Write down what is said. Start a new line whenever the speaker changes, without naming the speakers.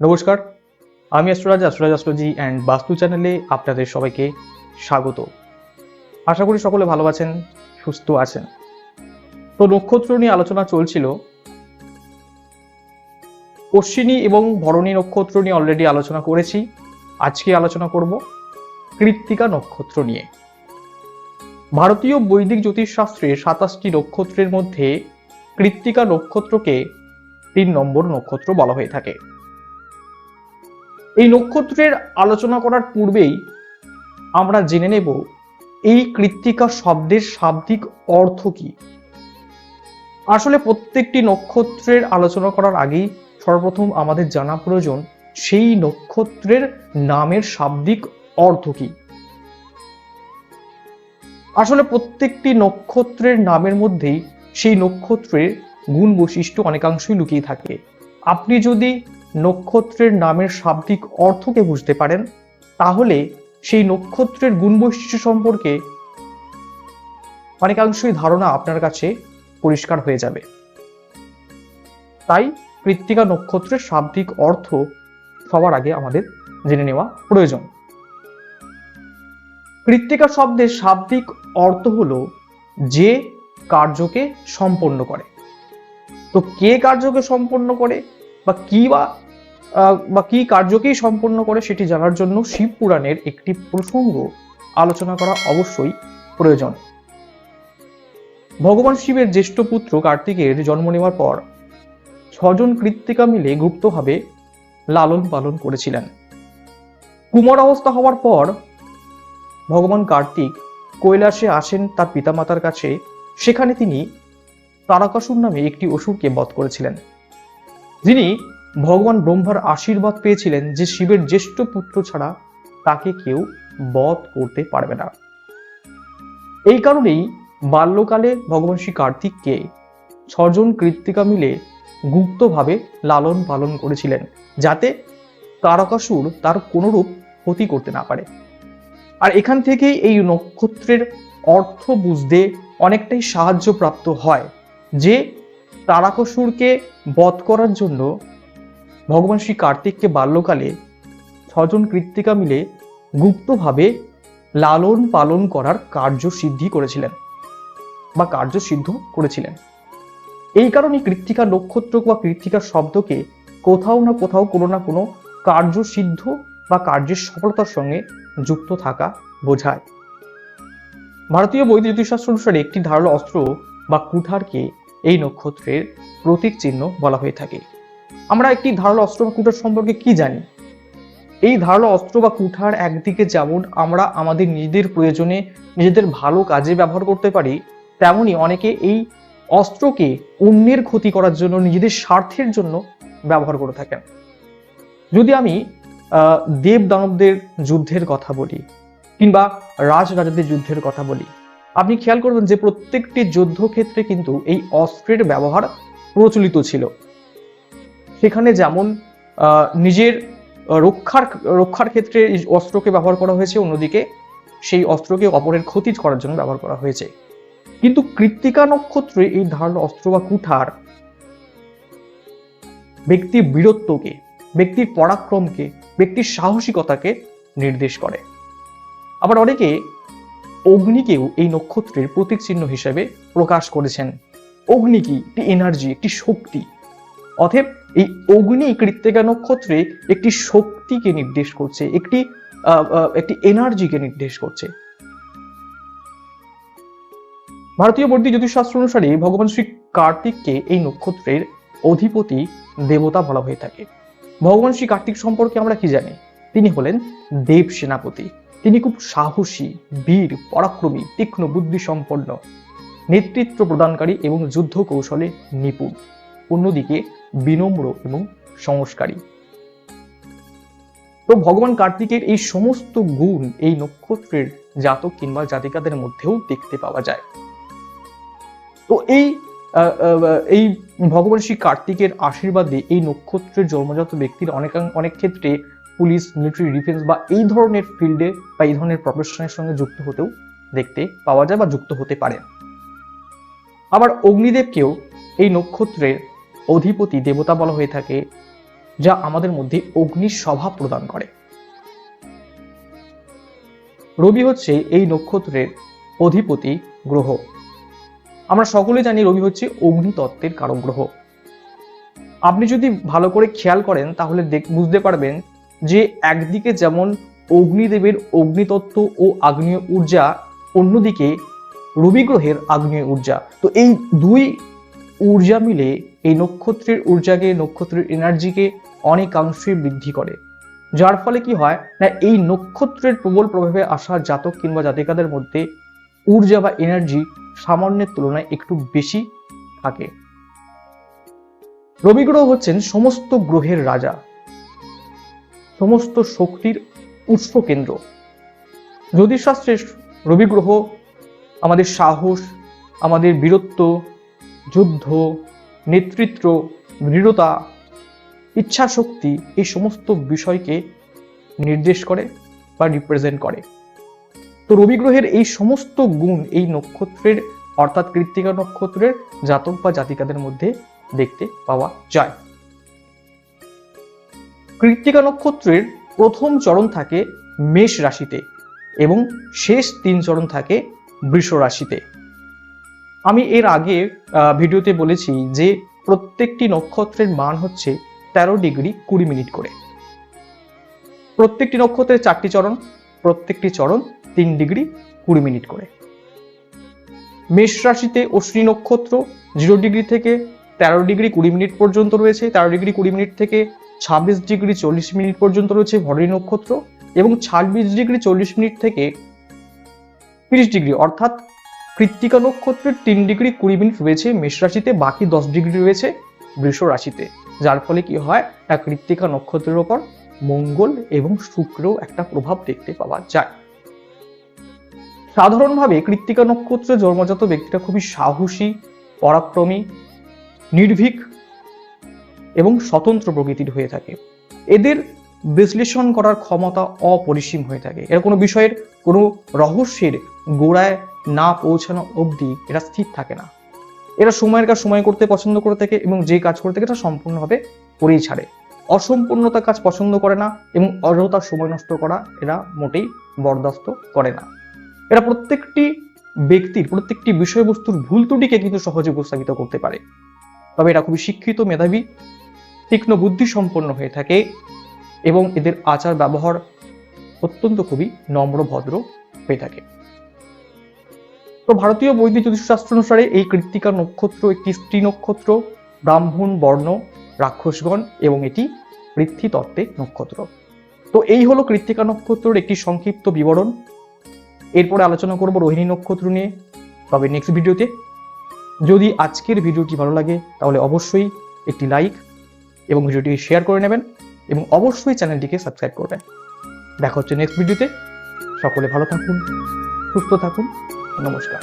নমস্কার, আমি অ্যাস্ট্রোরাজ অ্যাস্ট্রোরাজ astrology and বাস্তু চ্যানেলে আপনাদের সবাইকে স্বাগত। আশা করি সকলে ভালো আছেন, সুস্থ আছেন। তো নক্ষত্র নিয়ে আলোচনা চলছিল। অশ্বিনী এবং ভরণী নক্ষত্র নিয়ে অলরেডি আলোচনা করেছি। আজকে আলোচনা করব কৃত্তিকা নক্ষত্র নিয়ে। ভারতীয় বৈদিক জ্যোতিষশাস্ত্রে সাতাশটি নক্ষত্রের মধ্যে কৃত্তিকা নক্ষত্রকে তিন নম্বর নক্ষত্র বলা হয়ে থাকে। এই নক্ষত্রের আলোচনা করার পূর্বেই আমরা জেনে নেব, এই কৃত্তিকা শব্দের শাব্দিক অর্থ কি? আসলে প্রত্যেকটি নক্ষত্রের আলোচনা করার আগেই সর্বপ্রথম আমাদের জানা প্রয়োজন, সেই নক্ষত্রের নামের শাব্দিক অর্থ কি? আসলে প্রত্যেকটি নক্ষত্রের নামের মধ্যেই সেই নক্ষত্রের গুণ বৈশিষ্ট্য অনেকাংশই লুকিয়ে থাকে। আপনি যদি নক্ষত্রের নামের শাব্দিক অর্থকে বুঝতে পারেন, তাহলে সেই নক্ষত্রের গুণ বৈশিষ্ট্য সম্পর্কে অনেকাংশই ধারণা আপনার কাছে পরিষ্কার হয়ে যাবে। তাই কৃত্তিকা নক্ষত্রের শাব্দিক অর্থ সবার আগে আমাদের জেনে নেওয়া প্রয়োজন। কৃত্তিকা শব্দের শাব্দিক অর্থ হল যে কার্যকে সম্পন্ন করে। তো কে কার্যকে সম্পন্ন করে? বা কি বা বা কি কার্যকেই সম্পন্ন করে সেটি জানার জন্য শিব পুরাণের একটি প্রসঙ্গ আলোচনা করা অবশ্যই প্রয়োজন। ভগবান শিবের জ্যেষ্ঠ পুত্র কার্তিকের জন্ম নেওয়ার পর ছজন কৃত্তিকা মিলে গুপ্তভাবে লালন পালন করেছিলেন। কুমার অবস্থা হওয়ার পর ভগবান কার্তিক কৈলাসে আসেন তার পিতামাতার কাছে। সেখানে তিনি তারকাসুর নামে একটি অসুরকে বধ করেছিলেন। যিনি ভগবান ব্রহ্মার আশীর্বাদ পেয়েছিলেন যে শিবের জ্যেষ্ঠ পুত্র ছাড়া তাকে কেউ বধ করতে পারবে না। এই কারণেই বাল্যকালে ভগবান শ্রী কার্তিককে ছজন কৃত্তিকা মিলে গুপ্তভাবে লালন পালন করেছিলেন, যাতে তারকাসুর তার কোনোরূপ ক্ষতি করতে না পারে। আর এখান থেকেই এই নক্ষত্রের অর্থ বুঝতে অনেকটাই সাহায্য প্রাপ্ত হয়, যে তারাকাসুরকে বধ করার জন্য ভগবান শ্রী কার্তিককে বাল্যকালে ছজন কৃত্তিকা মিলে গুপ্তভাবে লালন পালন করার কার্য সিদ্ধি করেছিলেন বা কার্য সিদ্ধ করেছিলেন। এই কারণে কৃত্তিকা নক্ষত্র বা কৃত্তিকা শব্দকে কোথাও না কোথাও কোনো না কোনো কার্য সিদ্ধ বা কার্যের সফলতার সঙ্গে যুক্ত থাকা বোঝায়। ভারতীয় বৈদিক জ্যোতিষশাস্ত্র অনুসারে একটি ধারালো অস্ত্র বা কুঠারকে এই নক্ষত্রের প্রতীক চিহ্ন বলা হয়ে থাকে। আমরা একটি ধারালো অস্ত্র বা কুঠার সম্পর্কে কি জানি? এই ধারালো অস্ত্র বা কুঠার একদিকে যেমন আমরা আমাদের নিজেদের প্রয়োজনে নিজেদের ভালো কাজে ব্যবহার করতে পারি, তেমনি অনেকে এই অস্ত্রকে অন্যের ক্ষতি করার জন্য নিজেদের স্বার্থের জন্য ব্যবহার করে থাকেন। যদি আমি দেব দানবদের যুদ্ধের কথা বলি কিংবা রাজ রাজাদের যুদ্ধের কথা বলি আপনি খেয়াল করবেন যে প্রত্যেকটি যুদ্ধক্ষেত্রে কিন্তু এই অস্ত্রের ব্যবহার প্রচলিত ছিল। সেখানে যেমন নিজের রক্ষার রক্ষার ক্ষেত্রে অস্ত্রকে ব্যবহার করা হয়েছে, অন্যদিকে সেই অস্ত্রকে অপরের ক্ষতি করার জন্য ব্যবহার করা হয়েছে। কিন্তু কৃত্তিকা নক্ষত্রে এই ধারালো অস্ত্র বা কুঠার ব্যক্তির বীরত্বকে, ব্যক্তির পরাক্রমকে, ব্যক্তির সাহসিকতাকে নির্দেশ করে। আবার অনেকে অগ্নিকেও এই নক্ষত্রের প্রতীক চিহ্ন হিসেবে প্রকাশ করেছেন। অগ্নি কি? একটি এনার্জি একটি শক্তি। অতএব এই অগ্নি কৃত্তিকা নক্ষত্রে একটি শক্তিকে নির্দেশ করছে, একটি একটি এনার্জিকে নির্দেশ করছে। ভারতীয় বৈদিক জ্যোতিষশাস্ত্র অনুসারে ভগবান শ্রী কার্তিককে এই নক্ষত্রের অধিপতি দেবতা বলা হয়ে থাকে। ভগবান শ্রী কার্তিক সম্পর্কে আমরা কি জানি? তিনি হলেন দেব সেনাপতি। তিনি খুব সাহসী, বীর, পরাক্রমী, তীক্ষ্ণ বুদ্ধি সম্পন্ন নেতৃত্ব প্রদানকারী এবং যুদ্ধ কৌশলে নিপুণ, অন্যদিকে বিনম্র এবং সংস্কারী। তো ভগবান কার্তিকের এই সমস্ত গুণ এই নক্ষত্রের জাতক কিংবা জাতিকাদের মধ্যেও দেখতে পাওয়া যায়। তো এই এই ভগবান শ্রী কার্তিকের আশীর্বাদে এই নক্ষত্রের জন্মজাত ব্যক্তির অনেক অনেক ক্ষেত্রে পুলিশ মিলিটারি ডিফেন্স বা এই ধরনের ফিল্ডে বা এই ধরনের প্রফেশনের সঙ্গে যুক্ত হতেও দেখতে পাওয়া যায় বা যুক্ত হতে পারে। আবার অগ্নিদেবকেও এই নক্ষত্রের অধিপতি দেবতা বলা হয়ে থাকে, যা আমাদের মধ্যে অগ্নির স্বভাব প্রদান করে। রবি হচ্ছে এই নক্ষত্রের অধিপতি গ্রহ। আমরা সকলে জানি রবি হচ্ছে অগ্নিতত্ত্বের কারক গ্রহ। আপনি যদি ভালো করে খেয়াল করেন, তাহলে বুঝতে পারবেন যে একদিকে যেমন অগ্নিদেবের অগ্নিতত্ত্ব ও আগ্নেয় ঊর্জা, অন্যদিকে রবি গ্রহের আগ্নেয় ঊর্জা। তো এই দুই ঊর্জা মিলে এই নক্ষত্রের ঊর্জাকে, নক্ষত্রের এনার্জিকে অনেকাংশে বৃদ্ধি করে। যার ফলে কি হয় না, এই নক্ষত্রের প্রবল প্রভাবে আসা জাতক কিংবা জাতিকাদের মধ্যে ঊর্জা বা এনার্জি সামান্যের তুলনায় একটু বেশি থাকে। রবি গ্রহ হচ্ছেন সমস্ত গ্রহের রাজা। সমস্ত শক্তির উৎস কেন্দ্র। জ্যোতিষশাস্ত্রে রবি গ্রহ আমাদের সাহস, আমাদের বীরত্ব, যুদ্ধ, নেতৃত্ব, দৃঢ়তা ইচ্ছা শক্তি এই সমস্ত বিষয়কে নির্দেশ করে বা রিপ্রেজেন্ট করে। তো রবি গ্রহের এই সমস্ত গুণ এই নক্ষত্রের, অর্থাৎ কৃত্তিকা নক্ষত্রের জাতক বা জাতিকাদের মধ্যে দেখতে পাওয়া যায়। কৃত্তিকা নক্ষত্রের প্রথম চরণ থাকে মেষ রাশিতে এবং শেষ তিন চরণ থাকে বৃষ রাশিতে। আমি এর আগে ভিডিওতে বলেছি যে প্রত্যেকটি নক্ষত্রের মান হচ্ছে তেরো ডিগ্রি কুড়ি মিনিট করে। প্রত্যেকটি নক্ষত্রের চারটি চরণ, প্রত্যেকটি চরণ তিন ডিগ্রি কুড়ি মিনিট করে। মেষ রাশিতে অশ্বিনী নক্ষত্র জিরো ডিগ্রি থেকে তেরো ডিগ্রি কুড়ি মিনিট পর্যন্ত রয়েছে, তেরো ডিগ্রি কুড়ি মিনিট থেকে ছাব্বিশ ডিগ্রি চল্লিশ মিনিট পর্যন্ত রয়েছে ভরণী নক্ষত্র এবং ছাব্বিশ ডিগ্রি চল্লিশ মিনিট থেকে তিরিশ ডিগ্রি, অর্থাৎ কৃত্তিকা নক্ষত্রের তিন ডিগ্রি কুড়ি মিনিট রয়েছে মেষ রাশিতে, বাকি দশ ডিগ্রি রয়েছে বৃষ রাশিতে। যার ফলে কি হয়? না কৃত্তিকা নক্ষত্রের ওপর মঙ্গল এবং শুক্রও একটা প্রভাব দেখতে পাওয়া যায়। সাধারণভাবে কৃত্তিকা নক্ষত্রে জন্মজাত ব্যক্তিরা খুবই সাহসী, পরাক্রমী, নির্ভীক এবং স্বতন্ত্র প্রকৃতির হয়ে থাকে। এদের বিশ্লেষণ করার ক্ষমতা অপরিসীম হয়ে থাকে। এর কোনো বিষয়ের কোনো রহস্যের গোড়ায় না পৌঁছানো অবধি এরা স্থির থাকে না। এরা সময়ের কাজ সময় করতে পছন্দ করে থাকে এবং যে কাজ করে থাকে এটা সম্পূর্ণভাবে করেই ছাড়ে। অসম্পূর্ণতা কাজ পছন্দ করে না এবং অযথা সময় নষ্ট করা এরা মোটেই বরদাস্ত করে না। এরা প্রত্যেকটি ব্যক্তির, প্রত্যেকটি বিষয়বস্তুর ভুল ত্রুটিকে কিন্তু সহজে উপস্থাপিত করতে পারে। তবে এরা খুবই শিক্ষিত, মেধাবী তীক্ষ্ণ বুদ্ধি সম্পন্ন হয়ে থাকে এবং এদের আচার ব্যবহার অত্যন্ত খুবই নম্র, ভদ্র হয়ে থাকে। তো ভারতীয় বৈদিক জ্যোতিষশাস্ত্র অনুসারে এই কৃত্তিকা নক্ষত্র একটি স্ত্রী নক্ষত্র, ব্রাহ্মণ, বর্ণ, রাক্ষসগণ এবং এটি পৃথ্বী তত্ত্বের নক্ষত্র। তো এই হলো কৃত্তিকা নক্ষত্রের একটি সংক্ষিপ্ত বিবরণ। এরপরে আলোচনা করব রোহিণী নক্ষত্র নিয়ে। তবে নেক্সট ভিডিওতে যদি আজকের ভিডিওটি ভালো লাগে, তাহলে অবশ্যই একটি লাইক এবং ভিডিওটি শেয়ার করে নেবেন এবং অবশ্যই চ্যানেলটিকে সাবস্ক্রাইব করবেন। দেখা হচ্ছে নেক্সট ভিডিওতে সকলে ভালো থাকুন, সুস্থ থাকুন। নমস্কার।